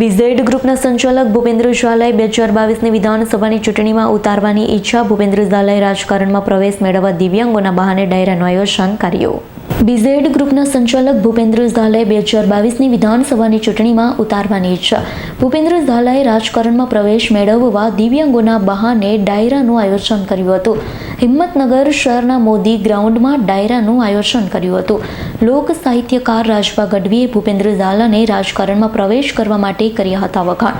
BZ ગ્રુપના સંચાલક ભૂપેન્દ્ર ઝાલાએ બે હજાર બાવીસની વિધાનસભાની ચૂંટણીમાં ઉતારવાની ઈચ્છા ભૂપેન્દ્ર ઝાલાએ રાજકારણમાં પ્રવેશ મેળવવા દિવ્યાંગોના બહાને ડાયરાનું આયોજન કર્યું. બીઝેડ ગ્રુપના સંચાલક ભૂપેન્દ્ર ઝાલાએ બે હજાર બાવીસની વિધાનસભાની ચૂંટણીમાં ઉતારવાની ઈચ્છા. ભૂપેન્દ્ર ઝાલાએ રાજકારણમાં પ્રવેશ મેળવવા દિવ્યાંગોના બહાને ડાયરાનું આયોજન કર્યું હતું. હિંમતનગર શહેરના મોદી ગ્રાઉન્ડમાં ડાયરાનું આયોજન કર્યું હતું. લોક સાહિત્યકાર રાજભા ગઢવીએ ભૂપેન્દ્ર ઝાલાને રાજકારણમાં પ્રવેશ કરવા માટે કર્યા હતા વખાણ.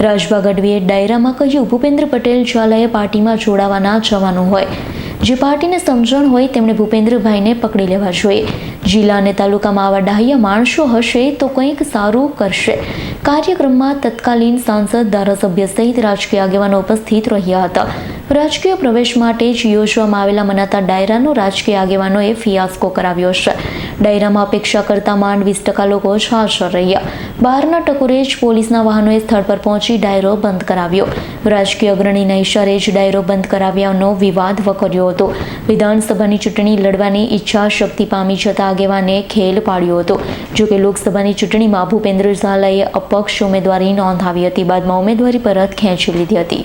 રાજભા ગઢવીએ ડાયરામાં કહ્યું, ભૂપેન્દ્ર પટેલ ઝાલાએ પાર્ટીમાં જોડાવાના જવાનું હોય. જે પાર્ટીને સમજણ હોય તેમણે ભૂપેન્દ્રભાઈને પકડી લેવા જોઈએ. જિલ્લા અને તાલુકામાં આવા ડાહ્ય માણસો હશે તો કંઈક સારું કરશે. કાર્યક્રમમાં તત્કાલીન સાંસદ ધારાસભ્ય સહિત રાજકીય આગેવાનો ઉપસ્થિત રહ્યા હતા. રાજકીય પ્રવેશ માટે જ યોજવામાં આવેલા મનાતા ડાયરાનો રાજકીય આગેવાનોએ ફિયાસ્કો કરાવ્યો છે. ડાયરામાં અપેક્ષા કરતા માંડ વીસ ટકા લોકો જ હાજર રહ્યા. બહારના ટકોરે જ પોલીસના વાહનોએ સ્થળ પર પહોંચી ડાયરો બંધ કરાવ્યો. રાજકીય અગ્રણીના ઇશારે જ ડાયરો બંધ કરાવ્યાનો વિવાદ વકર્યો હતો. વિધાનસભાની ચૂંટણી લડવાની ઈચ્છા શક્તિ પામી જતા આગેવાને ખેલ પાડ્યો હતો. જોકે લોકસભાની ચૂંટણીમાં ભૂપેન્દ્ર ઝાલાએ અપક્ષ ઉમેદવારી નોંધાવી હતી. બાદમાં ઉમેદવારી પરત ખેંચી લીધી હતી.